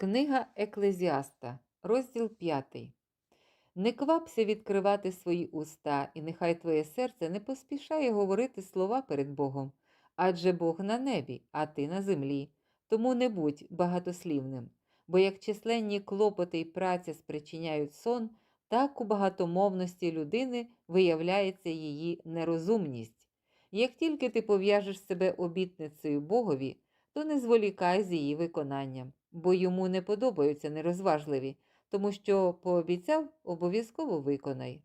Книга Еклезіаста, розділ 5. Не квапся відкривати свої уста, і нехай твоє серце не поспішає говорити слова перед Богом, адже Бог на небі, а ти на землі. Тому не будь багатослівним, бо як численні клопоти й праця спричиняють сон, так у багатомовності людини виявляється її нерозумність. Як тільки ти пов'яжеш себе обітницею Богові, то не зволікай з її виконанням, бо йому не подобаються нерозважливі, тому що пообіцяв, обов'язково виконай.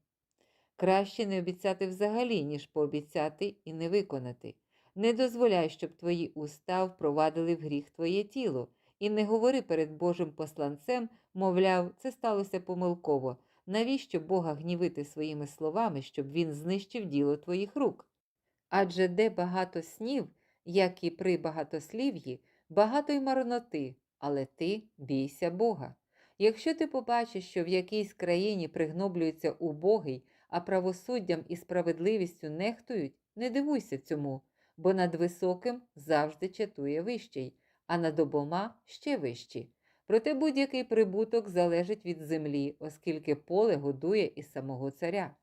Краще не обіцяти взагалі, ніж пообіцяти і не виконати. Не дозволяй, щоб твої уста впровадили в гріх твоє тіло, і не говори перед Божим посланцем, мовляв, це сталося помилково. Навіщо Бога гнівити своїми словами, щоб він знищив діло твоїх рук? Адже де багато снів, як і при багатослів'ї, багато й марноти, але ти бійся Бога. Якщо ти побачиш, що в якійсь країні пригноблюється убогий, а правосуддям і справедливістю нехтують, не дивуйся цьому, бо над високим завжди чатує вищий, а над обома ще вищі. Проте будь-який прибуток залежить від землі, оскільки поле годує і самого царя.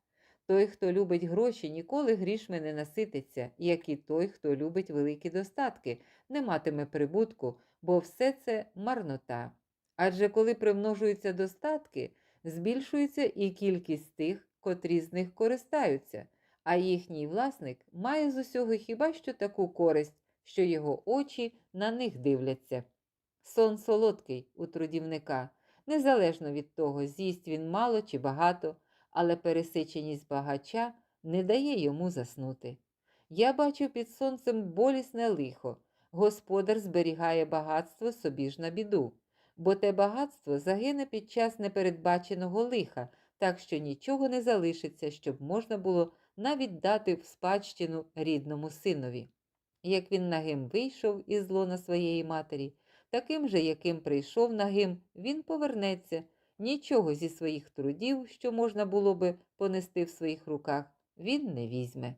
Той, хто любить гроші, ніколи грішми не насититься, як і той, хто любить великі достатки, не матиме прибутку, бо все це марнота. Адже коли примножуються достатки, збільшується і кількість тих, котрі з них користаються, а їхній власник має з усього хіба що таку користь, що його очі на них дивляться. Сон солодкий у трудівника, незалежно від того, з'їсть він мало чи багато, але пересиченість багача не дає йому заснути. Я бачу під сонцем болісне лихо. Господар зберігає багатство собі ж на біду, бо те багатство загине під час непередбаченого лиха, так що нічого не залишиться, щоб можна було навіть дати в спадщину рідному синові. Як він нагим вийшов із лона своєї матері, таким же, яким прийшов нагим, він повернеться, нічого зі своїх трудів, що можна було би понести в своїх руках, він не візьме.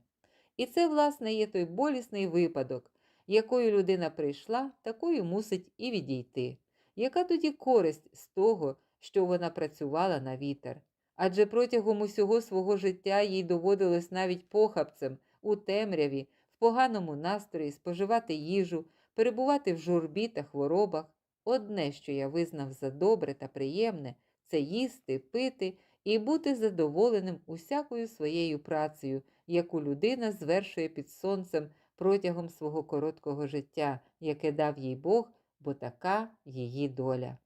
І це, власне, є той болісний випадок, якою людина прийшла, такою мусить і відійти. Яка тоді користь з того, що вона працювала на вітер? Адже протягом усього свого життя їй доводилось навіть похабцем, у темряві, в поганому настрої споживати їжу, перебувати в журбі та хворобах. Одне, що я визнав за добре та приємне, це їсти, пити і бути задоволеним усякою своєю працею, яку людина звершує під сонцем протягом свого короткого життя, яке дав їй Бог, бо така її доля.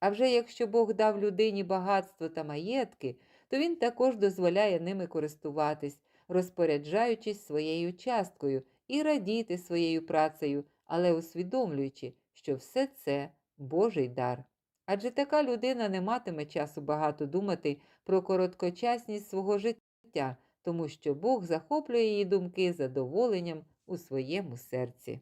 А вже якщо Бог дав людині багатство та маєтки, то він також дозволяє ними користуватись, розпоряджаючись своєю часткою і радіти своєю працею, але усвідомлюючи, що все це Божий дар. Адже така людина не матиме часу багато думати про короткочасність свого життя, тому що Бог захоплює її думки задоволенням у своєму серці.